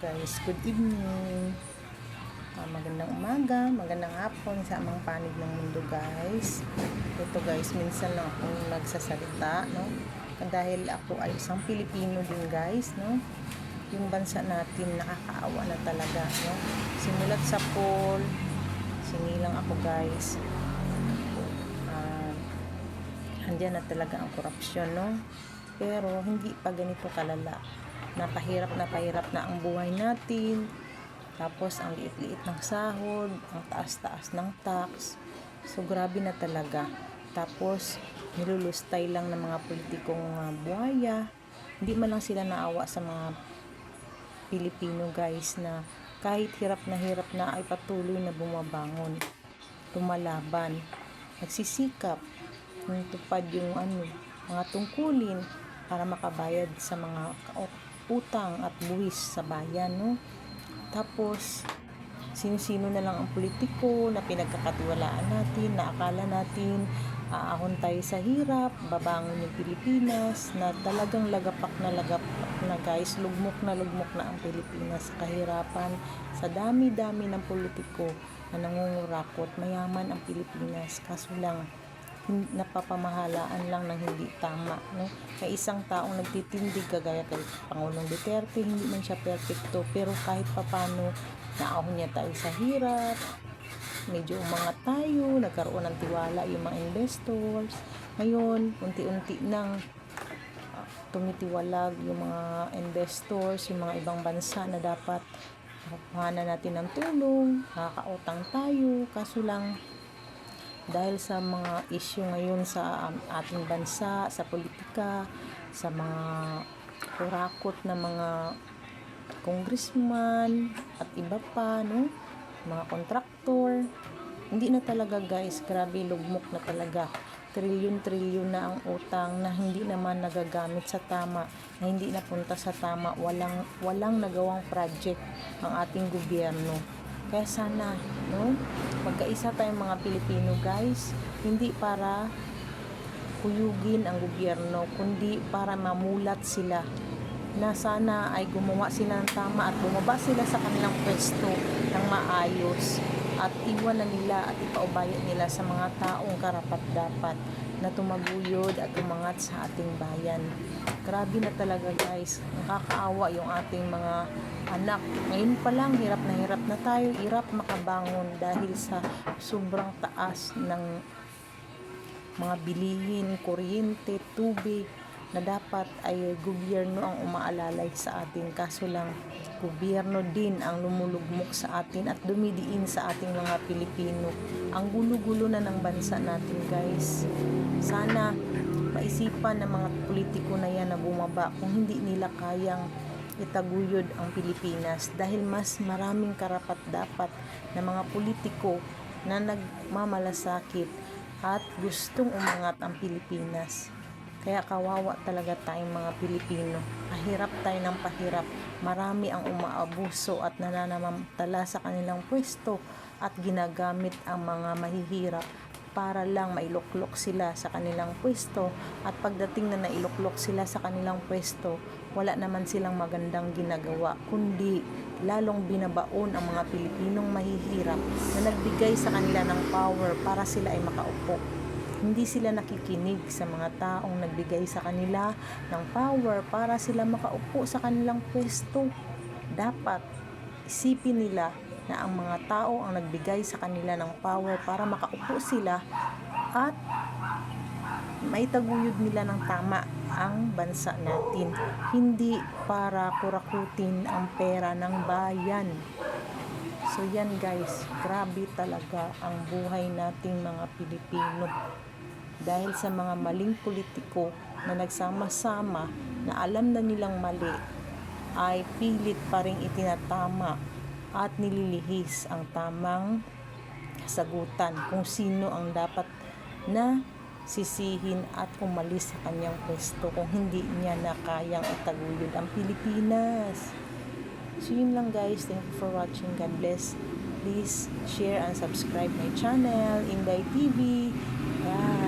guys? Good evening. Ah, magandang umaga, magandang hapon sa amang panig ng mundo guys. Ito guys, minsan lang akong nagsasalita, no? Dahil ako ay isang Pilipino din guys, no? Yung bansa natin nakakaawa na talaga, no? Simulat sa poll, sinilang ako guys. Ah, andyan na talaga ang korupsyon, no? Pero hindi pa ganito kalala. Napahirap na pahirap na ang buhay natin. Tapos ang liit-liit ng sahod, ang taas-taas ng tax. So grabe na talaga. Tapos nilulustay lang ng mga politikong uh, buhaya. Hindi man lang sila naawa sa mga Pilipino guys na kahit hirap na hirap na ay patuloy na bumabangon. Lumalaban. Nagsisikap. Tupad yung ano, mga tungkulin para makabayad sa mga utang at buwis sa bayan, no? Tapos, sino-sino na lang ang politiko na pinagkakatiwalaan natin, na akala natin aahon tayo sa hirap, babangon yung Pilipinas, na talagang lagapak na lagapak na guys, lugmok na lugmok na ang Pilipinas sa kahirapan, sa dami-dami ng politiko na nangungurakot, mayaman ang Pilipinas, kaso lang, napapamahalaan lang ng hindi tama no? May isang taong nagtitindig kagaya kay Pangulong Duterte hindi man siya perfecto pero kahit papano naahon niya tayo sa hirap. Medyo umangat tayo nagkaroon ng tiwala yung mga investors. Ngayon unti-unti nang ah, tumitiwalag yung mga investors yung mga ibang bansa na dapat kuhanan natin ng tulong nakakautang tayo. Kaso lang dahil sa mga issue ngayon sa um, ating bansa, sa politika, sa mga kurakot na mga congressman at iba pa, no? Mga kontraktor. Hindi na talaga guys, grabe lugmok na talaga. Trilyon-trilyon na ang utang na hindi naman nagagamit sa tama, na hindi napunta sa tama, walang walang nagawang project ang ating gobyerno. Kaya sana, no, magkaisa tayong mga Pilipino guys, hindi para kuyugin ang gobyerno, kundi para mamulat sila na sana ay gumawa sila ng tama at bumaba sila sa kanilang pwesto ng maayos at iwanan nila at ipaubaya nila sa mga taong karapat dapat na tumaguyod at umangat sa ating bayan. Grabe na talaga guys, nakakaawa yung ating mga anak. Ngayon pa lang, hirap na hirap na tayo, hirap makabangon dahil sa sobrang taas ng mga bilihin, kuryente, tubig na dapat ay gobyerno ang umaalalay sa atin. Kaso lang, gobyerno din ang lumulugmok sa atin at dumidiin sa ating mga Pilipino. Ang gulo-gulo na ng bansa natin guys. Sana maisipan ng mga politiko na yan na bumaba kung hindi nila kayang itaguyod ang Pilipinas dahil mas maraming karapat dapat na mga politiko na nagmamalasakit at gustong umangat ang Pilipinas. Kaya kawawa talaga tayong mga Pilipino. Pahirap tayo ng pahirap. Marami ang umaabuso at nananamantala sa kanilang pwesto at ginagamit ang mga mahihirap para lang mailuklok sila sa kanilang pwesto at pagdating na nailuklok sila sa kanilang pwesto wala naman silang magandang ginagawa kundi lalong binabaon ang mga Pilipinong mahihirap na nagbigay sa kanila ng power para sila ay makaupo hindi sila nakikinig sa mga taong nagbigay sa kanila ng power para sila makaupo sa kanilang pwesto. Dapat isipin nila na ang mga tao ang nagbigay sa kanila ng power para makaupo sila at maitaguyod nila ng tama ang bansa natin. Hindi para kurakutin ang pera ng bayan. So yan guys, grabe talaga ang buhay nating mga Pilipino. Dahil sa mga maling politiko na nagsama-sama na alam na nilang mali, ay pilit pa rin itinatama at nililihis ang tamang kasagutan kung sino ang dapat na sisihin at umalis sa kanyang pwesto kung hindi niya na kayang itaguyod ang Pilipinas. So yun lang guys. Thank you for watching. God bless. Please share and subscribe my channel, Inday TV. Bye.